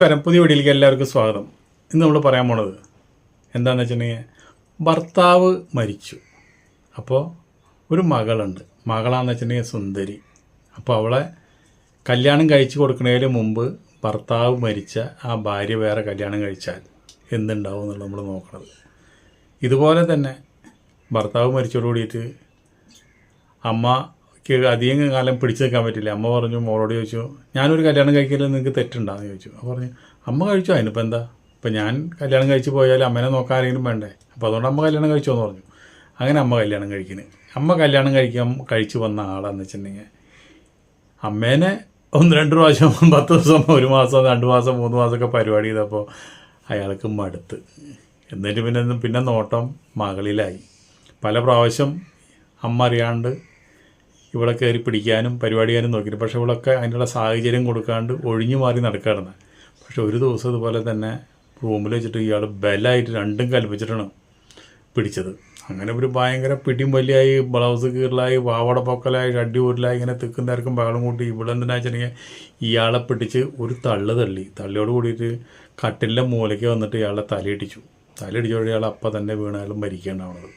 നമസ്കാരം പുതിയ വീഡിയോയിലേക്ക് എല്ലാവർക്കും സ്വാഗതം. ഇന്ന് നമ്മൾ പറയാൻ പോണത് എന്താണെന്ന് വെച്ചിട്ടുണ്ടെങ്കിൽ ഭർത്താവ് മരിച്ചു. അപ്പോൾ ഒരു മകളുണ്ട്. മകളാന്ന് വെച്ചിട്ടുണ്ടെങ്കിൽ സുന്ദരി. അപ്പോൾ അവളെ കല്യാണം കഴിച്ചു കൊടുക്കുന്നതിന് മുമ്പ് ഭർത്താവ് മരിച്ച ആ ഭാര്യ വേറെ കല്യാണം കഴിച്ചാൽ എന്തുണ്ടാവും എന്നുള്ളത് നമ്മൾ നോക്കണത്. ഇതുപോലെ തന്നെ ഭർത്താവ് മരിച്ചോട് കൂടിയിട്ട് അമ്മയ്ക്ക് അധികം കാലം പിടിച്ചു നിൽക്കാൻ പറ്റില്ല. അമ്മ പറഞ്ഞു മോളോട് ചോദിച്ചു ഞാനൊരു കല്യാണം കഴിക്കൽ നിങ്ങൾക്ക് തെറ്റുണ്ടാന്ന് ചോദിച്ചു. അപ്പോൾ പറഞ്ഞു അമ്മ കഴിച്ചു? അതിനിപ്പോൾ എന്താ? ഇപ്പം ഞാൻ കല്യാണം കഴിച്ച് പോയാൽ അമ്മേനെ നോക്കാൻ ആരെങ്കിലും വേണ്ടേ? അപ്പോൾ അതുകൊണ്ട് അമ്മ കല്യാണം കഴിച്ചോ എന്ന് പറഞ്ഞു. അങ്ങനെ അമ്മ കല്യാണം കഴിക്കുന്നത് അമ്മ കല്യാണം കഴിക്കാൻ കഴിച്ചു വന്ന ആളാന്ന് വെച്ചിട്ടുണ്ടെങ്കിൽ അമ്മേനെ ഒന്ന് രണ്ട് പ്രാവശ്യം പത്ത് ദിവസം ഒരു മാസം രണ്ട് മാസം മൂന്ന് മാസമൊക്കെ പരിപാടി ചെയ്തപ്പോൾ അയാൾക്ക് മടുത്ത്. എന്നിട്ട് പിന്നെ പിന്നെ നോട്ടം മകളിലായി. പല പ്രാവശ്യം അമ്മ അറിയാണ്ട് ഇവിടെ കയറി പിടിക്കാനും പരിപാടി ചെയ്യാനും നോക്കിയിട്ട്. പക്ഷേ ഇവളൊക്കെ അതിനുള്ള സാഹചര്യം കൊടുക്കാണ്ട് ഒഴിഞ്ഞു മാറി നടക്കുകയായിരുന്നു പക്ഷെ ഒരു ദിവസം ഇതുപോലെ തന്നെ റൂമിൽ വെച്ചിട്ട് ഇയാൾ ബലമായിട്ട് രണ്ടും കൽപ്പിച്ചിട്ടാണ് പിടിച്ചത്. അങ്ങനെ ഒരു ഭയങ്കര പിടിയും വലിയായി ബ്ലൗസ് കീറലായി പാവട പൊക്കലായി അടി ഊരിലായി ഇങ്ങനെ തിക്കും തിരക്കും ബഹളം കൂട്ടി. ഇവിടെ എന്തിനാ വെച്ചിട്ടുണ്ടെങ്കിൽ ഇയാളെ പിടിച്ച് ഒരു തള്ള് തള്ളി. തള്ളിയോട് കൂടിയിട്ട് കട്ടിലിന്റെ മൂലയ്ക്ക് വന്നിട്ട് ഇയാളെ തലയിടിച്ചു. തലയിടിച്ചോടെ ഇയാൾ അപ്പം തന്നെ വീണാലും മരിക്കേണ്ടാവുന്നത്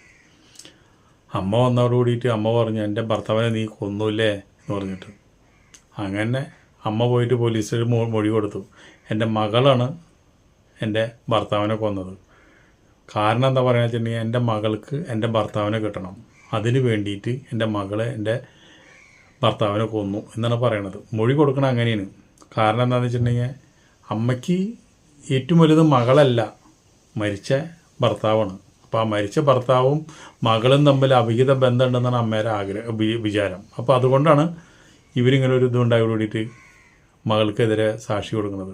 അമ്മ വന്നതോട് കൂടിയിട്ട് അമ്മ പറഞ്ഞു എന്റെ ഭർത്താവിനെ നീ കൊന്നൂല്ലേ? എന്ന് പറഞ്ഞിട്ട്. അങ്ങനെ അമ്മ പോയിട്ട് പോലീസിൽ മൊഴി കൊടുത്തു. എന്റെ മകളാണ് എന്റെ ഭർത്താവിനെ കൊന്നത്. കാരണം എന്താ പറയുക വെച്ചിട്ടുണ്ടെങ്കിൽ എന്റെ മകൾക്ക് എന്റെ ഭർത്താവിനെ കിട്ടണം. അതിന് വേണ്ടിയിട്ട് എന്റെ മകളെ എന്റെ ഭർത്താവിനെ കൊന്നു എന്നാണ് പറയണത്. മൊഴി കൊടുക്കണം അങ്ങനെയാണ്. കാരണം എന്താണെന്ന് വെച്ചിട്ടുണ്ടെങ്കിൽ അമ്മയ്ക്ക് ഏറ്റവും വലുത് മകളല്ല മരിച്ച ഭർത്താവാണ്. അപ്പോൾ ആ മരിച്ച ഭർത്താവും മകളും തമ്മിൽ അവിഹിത ബന്ധമുണ്ടെന്നാണ് അമ്മയുടെ ആഗ്രഹം വിചാരം. അപ്പോൾ അതുകൊണ്ടാണ് ഇവരിങ്ങനെ ഒരു ഇതുണ്ടായി കൂടിയിട്ട് മകൾക്കെതിരെ സാക്ഷി കൊടുക്കുന്നത്.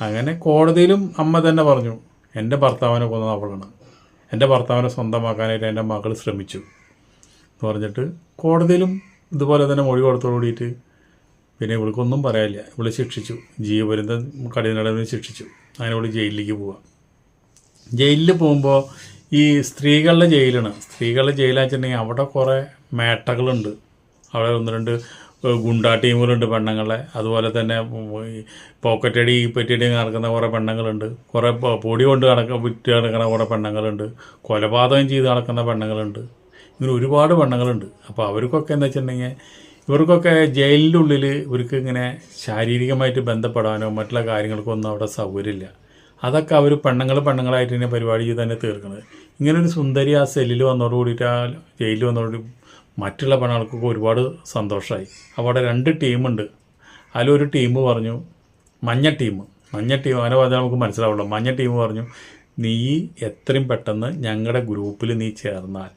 അങ്ങനെ കോടതിയിലും അമ്മ തന്നെ പറഞ്ഞു എന്റെ ഭർത്താവിനെ കൊന്നത് അവളാണ്. എന്റെ ഭർത്താവിനെ സ്വന്തമാക്കാനായിട്ട് എന്റെ മകൾ ശ്രമിച്ചു. എന്ന് പറഞ്ഞിട്ട് കോടതിയിലും ഇതുപോലെ തന്നെ മൊഴി കൊടുത്തോടുകൂടിയിട്ട് പിന്നെ ഇവൾക്കൊന്നും പറയാനില്ല. ഇവൾ ശിക്ഷിച്ചു. ജീവപര്യന്തം കഠിനടവിന് ശിക്ഷിച്ചു. അങ്ങനെ ഇവൾ ജയിലിലേക്ക് പോവാം. ജയിലിൽ പോകുമ്പോൾ ഈ സ്ത്രീകളുടെ ജയിലാണ്. സ്ത്രീകളുടെ ജയിലാന്ന് വെച്ചിട്ടുണ്ടെങ്കിൽ അവിടെ കുറേ മേട്ടകളുണ്ട്. അവിടെ ഒന്ന് രണ്ട് ഗുണ്ട ടീമുകളുണ്ട് പെണ്ണുങ്ങളെ. അതുപോലെ തന്നെ പോക്കറ്റടി പെറ്റടി നടക്കുന്ന കുറേ പെണ്ണുങ്ങളുണ്ട്. കുറേ പൊടി കൊണ്ട് നടക്ക വിറ്റ് നടക്കുന്ന കുറേ പെണ്ണുങ്ങളുണ്ട്. കൊലപാതകം ചെയ്ത് നടക്കുന്ന പെണ്ണുങ്ങളുണ്ട്. ഇങ്ങനെ ഒരുപാട് പെണ്ണുങ്ങളുണ്ട്. അപ്പോൾ അവർക്കൊക്കെ എന്താ വെച്ചിട്ടുണ്ടെങ്കിൽ ഇവർക്കൊക്കെ ജയിലിന്റെ ഉള്ളിൽ ഇവർക്ക് ഇങ്ങനെ ശാരീരികമായിട്ട് ബന്ധപ്പെടാനോ മറ്റുള്ള കാര്യങ്ങൾക്കൊന്നും അവിടെ സൗകര്യമില്ല. അതൊക്കെ അവർ പെണ്ണുങ്ങൾ പെണ്ണുങ്ങളായിട്ട് തന്നെ പരിപാടി ചെയ്ത് തന്നെ തീർക്കുന്നത് ഇങ്ങനെ ഒരു സുന്ദരി ആ സെല്ലിൽ വന്നതോട് കൂടിയിട്ട് ആ ജയിലിൽ വന്നതോട് മറ്റുള്ള പെണ്ണുങ്ങൾക്കൊക്കെ ഒരുപാട് സന്തോഷമായി അവിടെ രണ്ട് ടീമുണ്ട്. അതിലൊരു ടീം പറഞ്ഞു മഞ്ഞ ടീം. മഞ്ഞ ടീം അങ്ങനെ പറഞ്ഞാൽ നമുക്ക് മനസ്സിലാവുള്ളൂ. മഞ്ഞ ടീം പറഞ്ഞു നീ എത്രയും പെട്ടെന്ന് ഞങ്ങളുടെ ഗ്രൂപ്പിൽ നീ ചേർന്നാൽ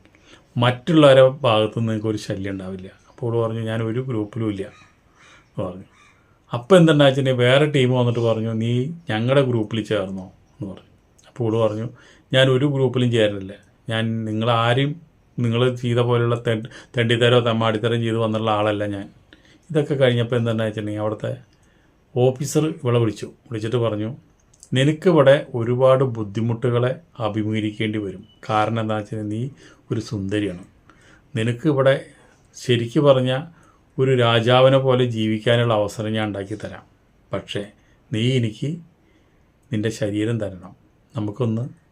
മറ്റുള്ളവരുടെ ഭാഗത്തു നിന്ന് നിങ്ങൾക്ക് ഒരു ശല്യം ഉണ്ടാവില്ല. അപ്പോൾ പറഞ്ഞു ഞാൻ ഒരു ഗ്രൂപ്പിലും ഇല്ല. പറഞ്ഞു. അപ്പോൾ എന്തുണ്ടാ വെച്ചിട്ടുണ്ടെങ്കിൽ വേറെ ടീം വന്നിട്ട് പറഞ്ഞു നീ ഞങ്ങളുടെ ഗ്രൂപ്പിൽ ചേർന്നോ? എന്ന് പറഞ്ഞു. അപ്പോൾ ഓട് പറഞ്ഞു ഞാൻ ഒരു ഗ്രൂപ്പിലും ചേരുന്നില്ല ഞാൻ നിങ്ങളാരും നിങ്ങൾ ചെയ്ത പോലെയുള്ള തെ തെണ്ടിത്തരോ തെമ്മാടിത്തരം ചെയ്ത് വന്നിട്ടുള്ള ആളല്ല ഞാൻ. ഇതൊക്കെ കഴിഞ്ഞപ്പോൾ എന്തുണ്ടാ വെച്ചിട്ടുണ്ടെങ്കിൽ അവിടുത്തെ ഓഫീസർ ഇവിടെ വിളിച്ചു. വിളിച്ചിട്ട് പറഞ്ഞു നിനക്കിവിടെ ഒരുപാട് ബുദ്ധിമുട്ടുകളെ അഭിമുഖീകരിക്കേണ്ടി വരും. കാരണം എന്താണെന്ന് വെച്ചാൽ നീ ഒരു സുന്ദരിയാണ്. നിനക്കിവിടെ ശരിക്ക് പറഞ്ഞാൽ ഒരു രാജാവിനെ പോലെ ജീവിക്കാനുള്ള അവസരം ഞാൻ ഉണ്ടാക്കി തരാം. പക്ഷേ നീ എനിക്ക് നിന്റെ ശരീരം തരണം. നമുക്കൊന്ന്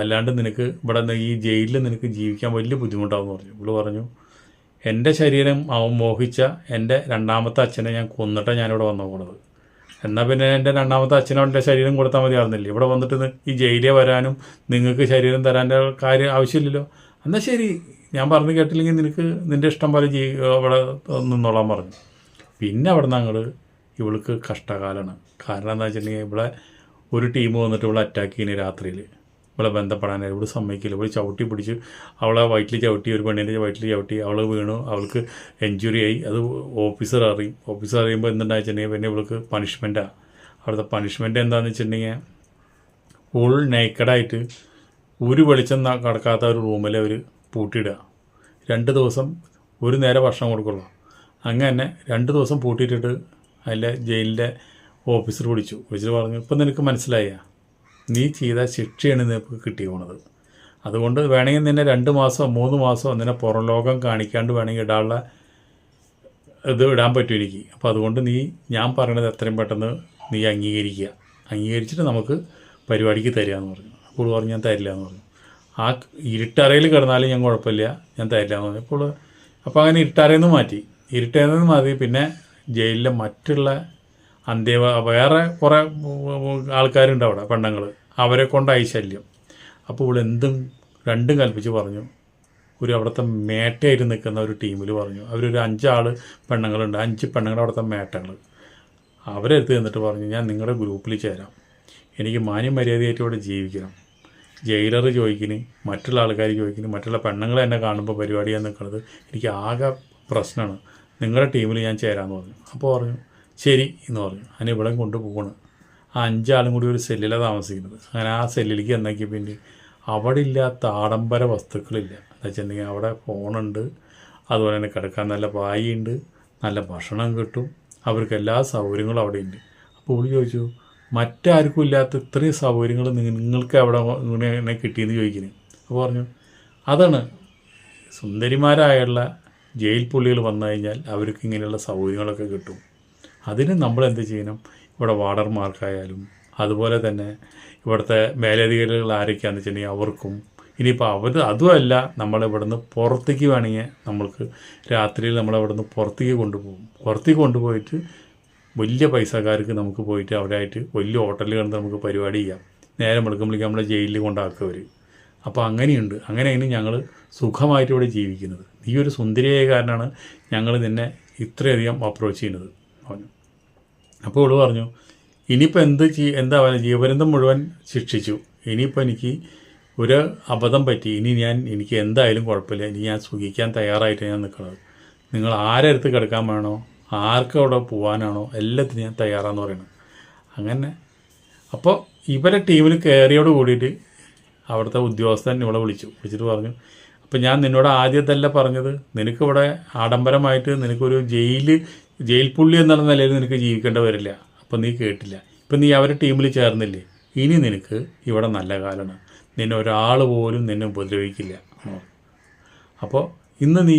അല്ലാണ്ട് നിനക്ക് ഇവിടെ ഈ ജയിലിൽ നിനക്ക് ജീവിക്കാൻ വലിയ ബുദ്ധിമുട്ടാവും പറഞ്ഞു. ഇവൾ പറഞ്ഞു എന്റെ ശരീരം അവൻ മോഹിച്ച എന്റെ രണ്ടാമത്തെ അച്ഛനെ ഞാൻ കൊന്നിട്ടാണ് ഞാനിവിടെ വന്നോക്കണത് എന്നാൽ പിന്നെ എന്റെ രണ്ടാമത്തെ അച്ഛനോ എന്റെ ശരീരം കൊടുത്താൽ മതിയായിരുന്നില്ല? ഇവിടെ വന്നിട്ട് ഈ ജയിലിൽ വരാനും നിങ്ങൾക്ക് ശരീരം തരാന്റെ കാര്യം ആവശ്യമില്ലല്ലോ. എന്നാൽ ശരി ഞാൻ പറഞ്ഞു കേട്ടില്ലെങ്കിൽ നിനക്ക് നിന്റെ ഇഷ്ടം പോലെ ജീ അവിടെ നിന്നോളാൻ പറഞ്ഞു. പിന്നെ അവിടെ നിന്ന് അങ്ങോട്ട് ഇവൾക്ക് കഷ്ടകാലമാണ് കാരണം എന്താ വെച്ചിട്ടുണ്ടെങ്കിൽ ഇവിടെ ഒരു ടീം വന്നിട്ട് ഇവിടെ അറ്റാക്ക് ചെയ്യുന്ന രാത്രിയിൽ ഇവളെ ബന്ധപ്പെടാനായി ഇവിടെ സമ്മതിക്കില്ല. ഇവിടെ ചവിട്ടി പിടിച്ച് അവളെ വയറ്റിൽ ചവിട്ടി ഒരു പെണ്ണിന്റെ വയറ്റിൽ ചവിട്ടി അവൾ വീണു അവൾക്ക് എൻജുറി ആയി. അത് ഓഫീസർ അറിയും. ഓഫീസർ അറിയുമ്പോൾ എന്തുണ്ടാ വെച്ചിട്ടുണ്ടെങ്കിൽ പിന്നെ ഇവൾക്ക് പണിഷ്മെന്റാണ് അവിടുത്തെ പണിഷ്മെന്റ് എന്താണെന്ന് വെച്ചിട്ടുണ്ടെങ്കിൽ ഫുൾ നേക്കഡായിട്ട് ഒരു വെളിച്ചം കടക്കാത്ത ഒരു റൂമിൽ അവർ പൂട്ടിയിടുക. രണ്ട് ദിവസം ഒരു നേരെ ഭക്ഷണം കൊടുക്കുള്ളൂ. അങ്ങനെ രണ്ട് ദിവസം പൂട്ടിയിട്ടിട്ട് അതിലെ ജയിലിന്റെ ഓഫീസർ വിളിച്ചു. വിളിച്ചിട്ട് പറഞ്ഞു ഇപ്പം നിനക്ക് മനസ്സിലായ? നീ ചെയ്ത ശിക്ഷയാണ് നിനക്ക് കിട്ടി പോണത്. അതുകൊണ്ട് വേണമെങ്കിൽ നിന്നെ രണ്ട് മാസമോ മൂന്ന് മാസമോ നിന്നെ പുറം ലോകം കാണിക്കാണ്ട് വേണമെങ്കിൽ ഇടാനുള്ള ഇത് ഇടാൻ പറ്റും എനിക്ക്. അപ്പോൾ അതുകൊണ്ട് നീ ഞാൻ പറയണത് എത്രയും പെട്ടെന്ന് നീ അംഗീകരിക്കുക. അംഗീകരിച്ചിട്ട് നമുക്ക് പരിപാടിക്ക് തരിക എന്ന് പറഞ്ഞു. അപ്പോൾ പറഞ്ഞു ഞാൻ തരില്ല എന്ന് പറഞ്ഞു. ആ ഇരുട്ടറയിൽ കിടന്നാലും ഞാൻ കുഴപ്പമില്ല ഞാൻ തരില്ല എന്ന് പറഞ്ഞു. അപ്പോൾ അപ്പോൾ അങ്ങനെ ഇരുട്ടറയിൽ നിന്ന് മാറ്റി. ഇരുട്ടയിൽ നിന്ന് മാറ്റി പിന്നെ ജയിലിലെ മറ്റുള്ള അന്ത്യവ വേറെ കുറേ ആൾക്കാരുണ്ട് അവിടെ പെണ്ണുങ്ങൾ. അവരെ കൊണ്ടായി ശല്യം അപ്പോൾ ഇവിടെ എന്തും രണ്ടും കൽപ്പിച്ച് പറഞ്ഞു. ഒരു അവിടുത്തെ മേട്ടയായിട്ട് നിൽക്കുന്ന ഒരു ടീമിൽ പറഞ്ഞു. അവരൊരു അഞ്ചാൾ പെണ്ണുങ്ങളുണ്ട് അഞ്ച് പെണ്ണുങ്ങൾ അവിടുത്തെ മേട്ടകൾ. അവരെടുത്ത് നിന്നിട്ട് പറഞ്ഞു ഞാൻ നിങ്ങളുടെ ഗ്രൂപ്പിൽ ചേരാം. എനിക്ക് മാന്യം മര്യാദയായിട്ട് ഇവിടെ ജീവിക്കണം. ജയിലർ ചോദിക്കിന് മറ്റുള്ള ആൾക്കാർ ചോദിക്കിന് മറ്റുള്ള പെണ്ണുങ്ങൾ എന്നെ കാണുമ്പോൾ പരിപാടിയാൻ നിൽക്കുന്നത് എനിക്ക് ആകെ പ്രശ്നമാണ് നിങ്ങളുടെ ടീമിൽ ഞാൻ ചേരാമെന്ന് പറഞ്ഞു. അപ്പോൾ പറഞ്ഞു ശരി എന്ന് പറഞ്ഞു. അതിന് ഇവിടെ കൊണ്ടുപോകണം ആ അഞ്ചാളും കൂടി ഒരു സെല്ലിലാണ് താമസിക്കുന്നത്. അങ്ങനെ ആ സെല്ലിലേക്ക് എന്നൊക്കെ പിന്നെ അവിടെ ഇല്ലാത്ത ആഡംബര വസ്തുക്കളില്ല. എന്താ വെച്ചിട്ടുണ്ടെങ്കിൽ അവിടെ ഫോണുണ്ട് അതുപോലെ തന്നെ കിടക്കാൻ നല്ല പായുണ്ട് നല്ല ഭക്ഷണം കിട്ടും അവർക്ക് എല്ലാ സൗകര്യങ്ങളും അവിടെ ഉണ്ട് അപ്പോൾ പുള്ളി ചോദിച്ചു മറ്റാർക്കും ഇല്ലാത്ത ഇത്രയും സൗകര്യങ്ങൾ നിങ്ങൾക്ക് അവിടെ ഇങ്ങനെ കിട്ടിയെന്ന് ചോദിക്കുന്നത് അപ്പോൾ പറഞ്ഞു അതാണ്. സുന്ദരിമാരായുള്ള ജയിൽ പുള്ളികൾ വന്നു കഴിഞ്ഞാൽ അവർക്ക് ഇങ്ങനെയുള്ള സൗകര്യങ്ങളൊക്കെ കിട്ടും. അതിന് നമ്മൾ എന്ത് ചെയ്യണം? ഇവിടെ വാർഡർമാർക്കായാലും അതുപോലെ തന്നെ ഇവിടുത്തെ മേലധികാരികൾ ആരൊക്കെയാണെന്ന് വെച്ചിട്ടുണ്ടെങ്കിൽ അവർക്കും. ഇനിയിപ്പോൾ അവർ അതുമല്ല നമ്മളിവിടുന്ന് പുറത്തേക്ക് വേണമെങ്കിൽ നമ്മൾക്ക് രാത്രിയിൽ നമ്മളവിടുന്ന് പുറത്തേക്ക് കൊണ്ടുപോകും. പുറത്തേക്ക് കൊണ്ടുപോയിട്ട് വലിയ പൈസക്കാർക്ക് നമുക്ക് പോയിട്ട് അവിടെ ആയിട്ട് വലിയ ഹോട്ടലിൽ കണ്ട് നമുക്ക് പരിപാടി ചെയ്യാം. നേരം വെളുക്കുമ്പോഴേക്കും നമ്മളെ ജയിലിൽ കൊണ്ടാക്കുക അവർ അപ്പോൾ അങ്ങനെയുണ്ട്. അങ്ങനെയാണ് ഞങ്ങൾ സുഖമായിട്ട് ഇവിടെ ജീവിക്കുന്നത്. നീ ഒരു സുന്ദരിയായ കാരനാണ് ഞങ്ങൾ നിന്നെ ഇത്രയധികം അപ്രോച്ച് ചെയ്യുന്നത്. പറഞ്ഞു. അപ്പോൾ ഇവിടെ പറഞ്ഞു ഇനിയിപ്പോൾ എന്ത് ചെയ് എന്താ പറയുക ജീവപര്യന്തം മുഴുവൻ ശിക്ഷിച്ചു? ഇനിയിപ്പോൾ എനിക്ക് ഒരു അബദ്ധം പറ്റി. ഇനി ഞാൻ എനിക്ക് എന്തായാലും കുഴപ്പമില്ല. ഇനി ഞാൻ സുഖിക്കാൻ തയ്യാറായിട്ട് ഞാൻ നിൽക്കുന്നത് നിങ്ങൾ ആരെടുത്ത് കിടക്കാൻ വേണോ? ആർക്ക് അവിടെ പോകാനാണോ എല്ലാത്തിനും ഞാൻ തയ്യാറാന്ന് പറയണം അങ്ങനെ. അപ്പോൾ ഇവരെ ടീമിൽ കയറിയോട് കൂടിയിട്ട് അവിടുത്തെ ഉദ്യോഗസ്ഥൻ ഇവിടെ വിളിച്ചു. വിളിച്ചിട്ട് പറഞ്ഞു അപ്പം ഞാൻ നിന്നോട് ആദ്യത്തല്ല പറഞ്ഞത്. നിനക്കിവിടെ ആഡംബരമായിട്ട് നിനക്കൊരു ജയിൽ ജയിൽ പുള്ളി എന്നുള്ള നിലയിൽ നിനക്ക് ജീവിക്കേണ്ടി വരില്ല. അപ്പം നീ കേട്ടില്ല. ഇപ്പം നീ അവരുടെ ടീമിൽ ചേർന്നില്ലേ? ഇനി നിനക്ക് ഇവിടെ നല്ല കാലമാണ് നിന്നെ ഒരാൾ പോലും നിന്നെ ഉപദ്രവിക്കില്ല. അപ്പോൾ ഇന്ന് നീ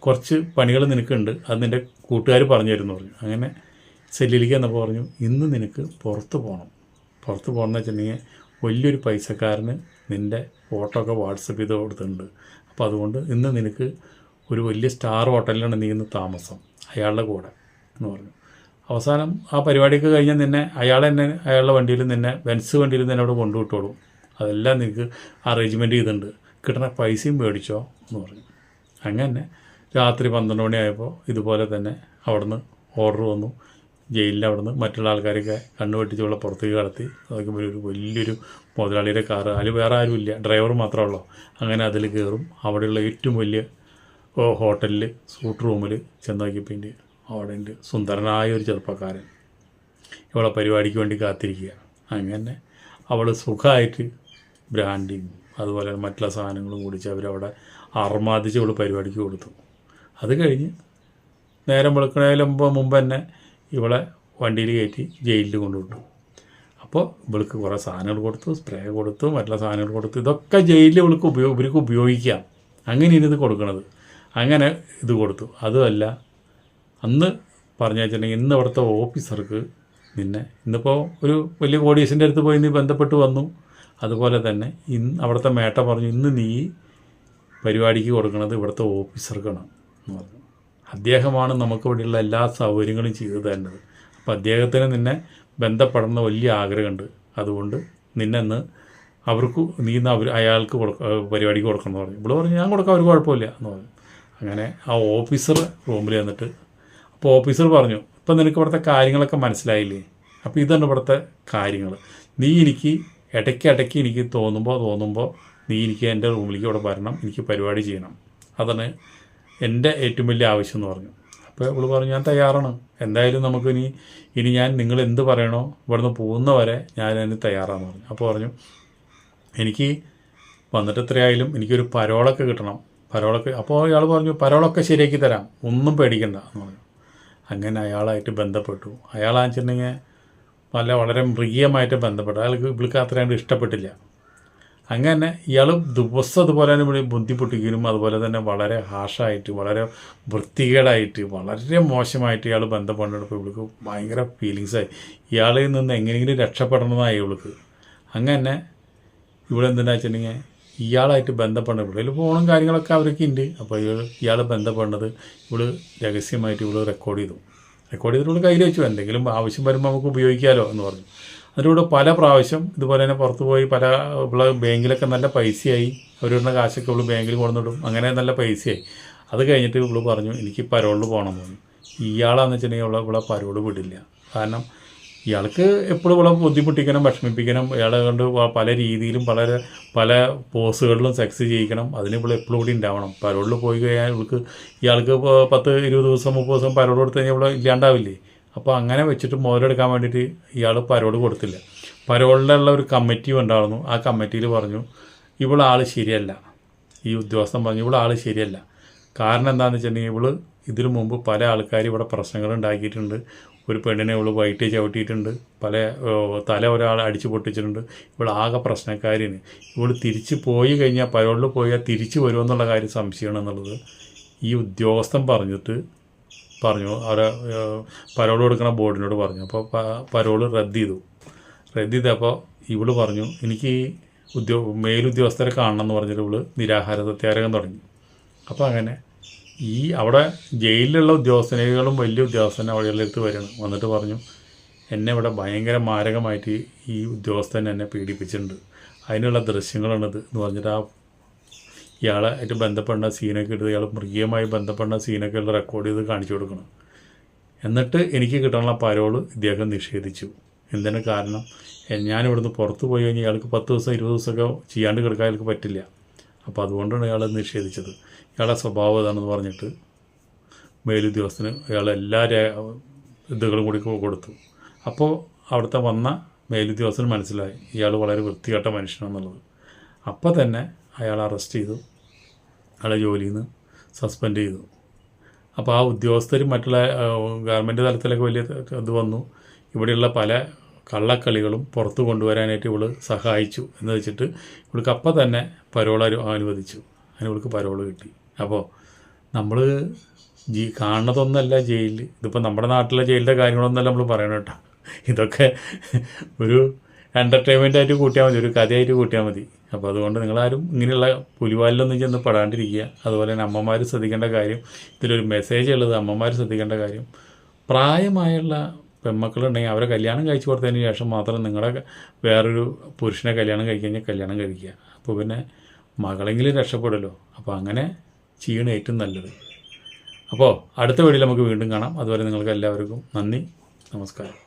കുറച്ച് പണികൾ നിനക്കുണ്ട്. അത് നിന്റെ കൂട്ടുകാർ പറഞ്ഞു തരുമെന്ന് പറഞ്ഞു. അങ്ങനെ സെല്ലിലേക്ക് എന്നപ്പോൾ പറഞ്ഞു ഇന്ന് നിനക്ക് പുറത്ത് പോകണം പുറത്ത് പോകണമെന്ന് വെച്ചിട്ടുണ്ടെങ്കിൽ വലിയൊരു പൈസക്കാരന് നിന്റെ ഫോട്ടോ ഒക്കെ വാട്സപ്പ് ചെയ്ത് കൊടുത്തിട്ടുണ്ട്. അപ്പോൾ അതുകൊണ്ട് ഇന്ന് നിനക്ക് ഒരു വലിയ സ്റ്റാർ ഹോട്ടലിലാണ് നീ ഇന്ന് താമസം. അയാളുടെ കൂടെ. എന്ന് പറഞ്ഞു. അവസാനം ആ പരിപാടിയൊക്കെ കഴിഞ്ഞാൽ നിന്നെ അയാൾ തന്നെ അയാളുടെ വണ്ടിയിൽ നിന്നെ ബെൻസ് വണ്ടിയിൽ നിന്നെ അവിടെ കൊണ്ടുവിട്ടോളും. അതെല്ലാം നിനക്ക് അറേഞ്ച്മെന്റ് ചെയ്തിട്ടുണ്ട്. കിട്ടുന്ന പൈസയും മേടിച്ചോ എന്ന് പറഞ്ഞു. അങ്ങനെ രാത്രി പന്ത്രണ്ട് മണിയായപ്പോൾ ഇതുപോലെ തന്നെ അവിടുന്ന് ഓർഡർ വന്നു. ജയിലിൽ അവിടുന്ന് മറ്റുള്ള ആൾക്കാരൊക്കെ കണ്ണു വെട്ടിച്ചുള്ള പുറത്തേക്ക് കടത്തി. നോക്കുമ്പോൾ ഒരു വലിയൊരു മുതലാളിയുടെ കാറ്. അതിൽ വേറെ ആരുമില്ല ഡ്രൈവർ മാത്രമേ ഉള്ളൂ. അങ്ങനെ അതിൽ കയറും അവിടെയുള്ള ഏറ്റവും വലിയ ഹോട്ടലിൽ സൂട്ട് റൂമിൽ ചെന്ന് നോക്കിയപ്പോൾ അവിടെ ഉണ്ട് സുന്ദരനായ ഒരു ചെറുപ്പക്കാരൻ. ഇവളെ പരിപാടിക്ക് വേണ്ടി കാത്തിരിക്കുക. അങ്ങനെ അവൾ സുഖമായിട്ട് ബ്രാൻഡിങ് അതുപോലെ മറ്റുള്ള സാധനങ്ങളും കുടിച്ച് അവരവിടെ അർമാദിച്ച് അവൾ പരിപാടിക്ക് കൊടുത്തു. അത് കഴിഞ്ഞ് നേരം വെളുക്കണതിന് മുമ്പ് മുമ്പ് തന്നെ ഇവളെ വണ്ടിയിൽ കയറ്റി ജയിലിൽ കൊണ്ടുവിട്ടു. അപ്പോൾ ഇവൾക്ക് കുറേ സാധനങ്ങൾ കൊടുത്തു സ്പ്രേ കൊടുത്തു മറ്റുള്ള സാധനങ്ങൾ കൊടുത്തു. ഇതൊക്കെ ജയിലിൽ ഇവൾക്ക് ഉപയോഗ ഇവർക്ക് ഉപയോഗിക്കാം. അങ്ങനെയാണ് ഇത് കൊടുക്കണത്. അങ്ങനെ ഇത് കൊടുത്തു. അതുമല്ല അന്ന് പറഞ്ഞു വെച്ചിട്ടുണ്ടെങ്കിൽ ഇന്ന് അവിടുത്തെ ഓഫീസർക്ക് നിന്നെ ഇന്നിപ്പോൾ ഒരു വലിയ കോടീസിന്റെ അടുത്ത് പോയി നീ ബന്ധപ്പെട്ട് വന്നു. അതുപോലെ തന്നെ ഇന്ന് അവിടുത്തെ മേട്ട പറഞ്ഞു ഇന്ന് നീ പരിപാടിക്ക് കൊടുക്കണത് ഇവിടുത്തെ ഓഫീസർക്കാണ്. എന്ന് പറഞ്ഞു അദ്ദേഹമാണ് നമുക്ക് എല്ലാ സൗകര്യങ്ങളും ചെയ്തു തരേണ്ടത് അപ്പോൾ അദ്ദേഹത്തിന് നിന്നെ ബന്ധപ്പെടണമെന്ന് വലിയ ആഗ്രഹമുണ്ട്. അതുകൊണ്ട് നിന്നെന്ന് അവർക്ക് നീ അവർ അയാൾക്ക് കൊടുക്ക പരിപാടിക്ക് കൊടുക്കണം എന്ന് പറഞ്ഞു. ഇവിടെ പറഞ്ഞു ഞാൻ കൊടുക്കാം അവർക്ക് കുഴപ്പമില്ല എന്ന് പറഞ്ഞു. അങ്ങനെ ആ ഓഫീസർ റൂമിൽ വന്നിട്ട് അപ്പോൾ ഓഫീസർ പറഞ്ഞു ഇപ്പം നിനക്ക് ഇവിടുത്തെ കാര്യങ്ങളൊക്കെ മനസ്സിലായില്ലേ? അപ്പോൾ ഇതാണ് ഇവിടുത്തെ കാര്യങ്ങൾ. നീ എനിക്ക് ഇടയ്ക്ക് ഇടയ്ക്ക് എനിക്ക് തോന്നുമ്പോൾ തോന്നുമ്പോൾ നീ എനിക്ക് എന്റെ റൂമിലേക്ക് ഇവിടെ വരണം എനിക്ക് പരിപാടി ചെയ്യണം. അതാണ് എന്റെ ഏറ്റവും വലിയ ആവശ്യം എന്ന് പറഞ്ഞു. അപ്പോൾ ഇവൾ പറഞ്ഞു ഞാൻ തയ്യാറാണ്. എന്തായാലും നമുക്ക് ഇനി ഇനി ഞാൻ നിങ്ങൾ എന്ത് പറയണോ ഇവിടുന്ന് പോകുന്നവരെ ഞാൻ അതിന് തയ്യാറാന്ന് പറഞ്ഞു. അപ്പോൾ പറഞ്ഞു എനിക്ക് വന്നിട്ട് എത്രയായാലും എനിക്കൊരു പരോളൊക്കെ കിട്ടണം. പരോളൊക്കെ അപ്പോൾ അയാൾ പറഞ്ഞു പരോളൊക്കെ ശരിയാക്കി തരാം. ഒന്നും പേടിക്കണ്ട. എന്ന് പറഞ്ഞു. അങ്ങനെ അയാളായിട്ട് ബന്ധപ്പെട്ടു. അയാളാന്ന് വെച്ചിട്ടുണ്ടെങ്കിൽ നല്ല വളരെ മൃഗീയമായിട്ട് ബന്ധപ്പെട്ടു. അയാൾക്ക് ഇവൾക്ക് ഇഷ്ടപ്പെട്ടില്ല. അങ്ങനെ ഇയാൾ ദിവസം അതുപോലെ തന്നെ ഇവിടെ ബുദ്ധിമുട്ടിക്കാനും അതുപോലെ തന്നെ വളരെ ഹാഷായിട്ട് വളരെ വൃത്തികേടായിട്ട് വളരെ മോശമായിട്ട് ഇയാൾ ബന്ധപ്പെടുന്നപ്പോൾ ഇവൾക്ക് ഭയങ്കര ഫീലിങ്സായി ഇയാളിൽ നിന്ന് എങ്ങനെയെങ്കിലും രക്ഷപ്പെടണമെന്നായി ഇവൾക്ക്. അങ്ങനെ ഇവിടെ എന്തിനാ വെച്ചിട്ടുണ്ടെങ്കിൽ ഇയാളായിട്ട് ബന്ധപ്പെടുന്ന ഇവിടെ ഫോണും കാര്യങ്ങളൊക്കെ അവരൊക്കെ ഉണ്ട്. അപ്പോൾ ഇയാൾ ഇയാൾ ബന്ധപ്പെടുന്നത് ഇവൾ രഹസ്യമായിട്ട് ഇവൾ റെക്കോർഡ് ചെയ്തു. റെക്കോർഡ് ചെയ്തിട്ട് ഇവൾ കയ്യിൽ വെച്ചു. എന്തെങ്കിലും ആവശ്യം വരുമ്പോൾ നമുക്ക് ഉപയോഗിക്കാമല്ലോ എന്ന് പറഞ്ഞു. അതിലൂടെ പല പ്രാവശ്യം ഇതുപോലെ തന്നെ പുറത്തുപോയി പല ഇവിടെ ബാങ്കിലൊക്കെ നല്ല പൈസയായി. അവരിടുന്ന കാശൊക്കെ ഇവൾ ബാങ്കിൽ കൊണ്ടുവിടും അങ്ങനെ നല്ല പൈസയായി. അത് കഴിഞ്ഞിട്ട് ഇവൾ പറഞ്ഞു എനിക്ക് പരോളിൽ പോകണം പറഞ്ഞു. ഇയാളാന്ന് വെച്ചിട്ടുണ്ടെങ്കിൽ ഇവിടെ പരോൾ വിടില്ല. കാരണം ഇയാൾക്ക് എപ്പോഴും ഇവിടെ ബുദ്ധിമുട്ടിക്കണം വിഷമിപ്പിക്കണം. ഇയാളെ കൊണ്ട് പല രീതിയിലും പല പല പോസുകളിലും സെക്സ് ചെയ്യിക്കണം. അതിന് ഇവിടെ എപ്പോഴും കൂടി ഉണ്ടാവണം. പരോളിൽ പോയി കഴിഞ്ഞാൽ ഇവൾക്ക് ഇയാൾക്ക് പത്ത് ഇരുപത് ദിവസം മുപ്പത് ദിവസം പരോൾ കൊടുത്തു കഴിഞ്ഞാൽ ഇവിടെ ഇല്ലാണ്ടാവില്ലേ? അപ്പോൾ അങ്ങനെ വെച്ചിട്ട് മുതലെടുക്കാൻ വേണ്ടിയിട്ട് ഇയാൾ പരോൾ കൊടുത്തില്ല. പരോളിലുള്ള ഒരു കമ്മിറ്റി ഉണ്ടായിരുന്നു. ആ കമ്മിറ്റിയിൽ പറഞ്ഞു ഇവിടെ ആൾ ശരിയല്ല. ഈ ഉദ്യോഗസ്ഥൻ പറഞ്ഞു ഇവിടെ ആൾ ശരിയല്ല. കാരണം എന്താണെന്ന് വെച്ചിട്ടുണ്ടെങ്കിൽ ഇവൾ ഇതിനു മുമ്പ് പല ആൾക്കാർ ഇവിടെ പ്രശ്നങ്ങൾ ഉണ്ടാക്കിയിട്ടുണ്ട്. ഒരു പെണ്ണിനെ ഇവൾ വൈറ്റ് ചവിട്ടിയിട്ടുണ്ട്. പല തല ഒരാൾ അടിച്ചു പൊട്ടിച്ചിട്ടുണ്ട്. ഇവൾ ആകെ പ്രശ്നക്കാരിന് ഇവൾ തിരിച്ചു പോയി കഴിഞ്ഞാൽ പരോളിൽ പോയാൽ തിരിച്ചു വരുമെന്നുള്ള കാര്യം സംശയമാണ് എന്നുള്ളത് ഈ ഉദ്യോഗസ്ഥൻ പറഞ്ഞിട്ട് പറഞ്ഞു. അവരെ പരോൾ കൊടുക്കുന്ന ബോർഡിനോട് പറഞ്ഞു. അപ്പോൾ പരോൾ റദ്ദ് ചെയ്തു റദ്ദ് ചെയ്തപ്പോൾ ഇവൾ പറഞ്ഞു എനിക്ക് ഉദ്യോ മേലുദ്യോഗസ്ഥരെ കാണണം എന്ന് പറഞ്ഞിട്ട് ഇവൾ നിരാഹാര സത്യാഗ്രഹം തുടങ്ങി. അപ്പോൾ അങ്ങനെ ഈ അവിടെ ജയിലിലുള്ള ഉദ്യോഗസ്ഥനേകളും വലിയ ഉദ്യോഗസ്ഥനെ അവിടെയുള്ളടുത്ത് വരണം. വന്നിട്ട് പറഞ്ഞു എന്നെ ഇവിടെ ഭയങ്കര മാരകമായിട്ട് ഈ ഉദ്യോഗസ്ഥൻ എന്നെ പീഡിപ്പിച്ചിട്ടുണ്ട്. അതിനുള്ള ദൃശ്യങ്ങളാണിത്. എന്ന് പറഞ്ഞിട്ട് ആ ഇയാളെ ആയിട്ട് ബന്ധപ്പെടുന്ന സീനൊക്കെ എടുത്ത് ഇയാൾ മൃഗീയമായി ബന്ധപ്പെടുന്ന സീനൊക്കെ ഉള്ള റെക്കോർഡ് ചെയ്ത് കാണിച്ചു കൊടുക്കണം. എന്നിട്ട് എനിക്ക് കിട്ടാനുള്ള പരോൾ ഇദ്ദേഹം നിഷേധിച്ചു. എന്തിനു കാരണം? ഞാനിവിടുന്ന് പുറത്ത് പോയി കഴിഞ്ഞാൽ ഇയാൾക്ക് പത്ത് ദിവസം ഇരുപത് ദിവസമൊക്കെ ചെയ്യാണ്ട് കിടക്കാൻ അയാൾക്ക് പറ്റില്ല. അപ്പോൾ അതുകൊണ്ടാണ് ഇയാൾ നിഷേധിച്ചത്. ഇയാളുടെ സ്വഭാവം ഇതാണെന്ന് പറഞ്ഞിട്ട് മേലുദ്യോഗസ്ഥന് ഇയാൾ എല്ലാ ഇതുകളും കൂടി കൊടുത്തു. അപ്പോൾ അവിടുത്തെ വന്ന മേലുദ്യോഗസ്ഥന് മനസ്സിലായി. ഇയാൾ വളരെ വൃത്തികെട്ട മനുഷ്യനാണെന്നുള്ളത്. അപ്പോൾ തന്നെ അയാൾ അറസ്റ്റ് ചെയ്തു. അയാളെ ജോലിയിൽ നിന്ന് സസ്പെൻഡ് ചെയ്തു. അപ്പോൾ ആ ഉദ്യോഗസ്ഥരും മറ്റുള്ള ഗവൺമെന്റ് തലത്തിലൊക്കെ വലിയ ഇത് വന്നു. ഇവിടെയുള്ള പല കള്ളക്കളികളും പുറത്തു കൊണ്ടുവരാനായിട്ട് ഇവൾ സഹായിച്ചു എന്ന് വെച്ചിട്ട് ഇവൾക്ക് അപ്പം തന്നെ പരോൾ അനുവദിച്ചു. അതിന് ഇവൾക്ക് പരോൾ കിട്ടി. അപ്പോൾ നമ്മൾ ജീ കാണുന്നതൊന്നല്ല ജയിലിൽ ഇതിപ്പോൾ നമ്മുടെ നാട്ടിലെ ജയിലിന്റെ കാര്യങ്ങളൊന്നല്ല നമ്മൾ പറയണം കേട്ടോ. ഇതൊക്കെ ഒരു എന്റർടൈൻമെന്റ് ആയിട്ട് കൂട്ടിയാൽ മതി ഒരു കഥയായിട്ട് കൂട്ടിയാൽ മതി. അപ്പോൾ അതുകൊണ്ട് നിങ്ങളാരും ഇങ്ങനെയുള്ള പുലിവാലിലൊന്നും ചെന്ന് പെടാണ്ടിരിക്കുക. അതുപോലെ തന്നെ അമ്മമാർ ശ്രദ്ധിക്കേണ്ട കാര്യം ഇതിലൊരു മെസ്സേജ് ഉള്ളത് അമ്മമാർ ശ്രദ്ധിക്കേണ്ട കാര്യം. പ്രായമായുള്ള പെൺമക്കളുണ്ടെങ്കിൽ അവരെ കല്യാണം കഴിച്ചു കൊടുത്തതിന് ശേഷം മാത്രം നിങ്ങളുടെ വേറൊരു പുരുഷനെ കല്യാണം കഴിക്കുക കഴിഞ്ഞാൽ കല്യാണം കഴിക്കുക. അപ്പോൾ പിന്നെ മകളെങ്കിലും രക്ഷപ്പെടുമല്ലോ. അപ്പോൾ അങ്ങനെ ചെയ്യണ ഏറ്റവും നല്ലത്. അപ്പോൾ അടുത്ത വീഡിയോയിൽ നമുക്ക് വീണ്ടും കാണാം. അതുപോലെ നിങ്ങൾക്ക് എല്ലാവർക്കും നന്ദി. നമസ്കാരം.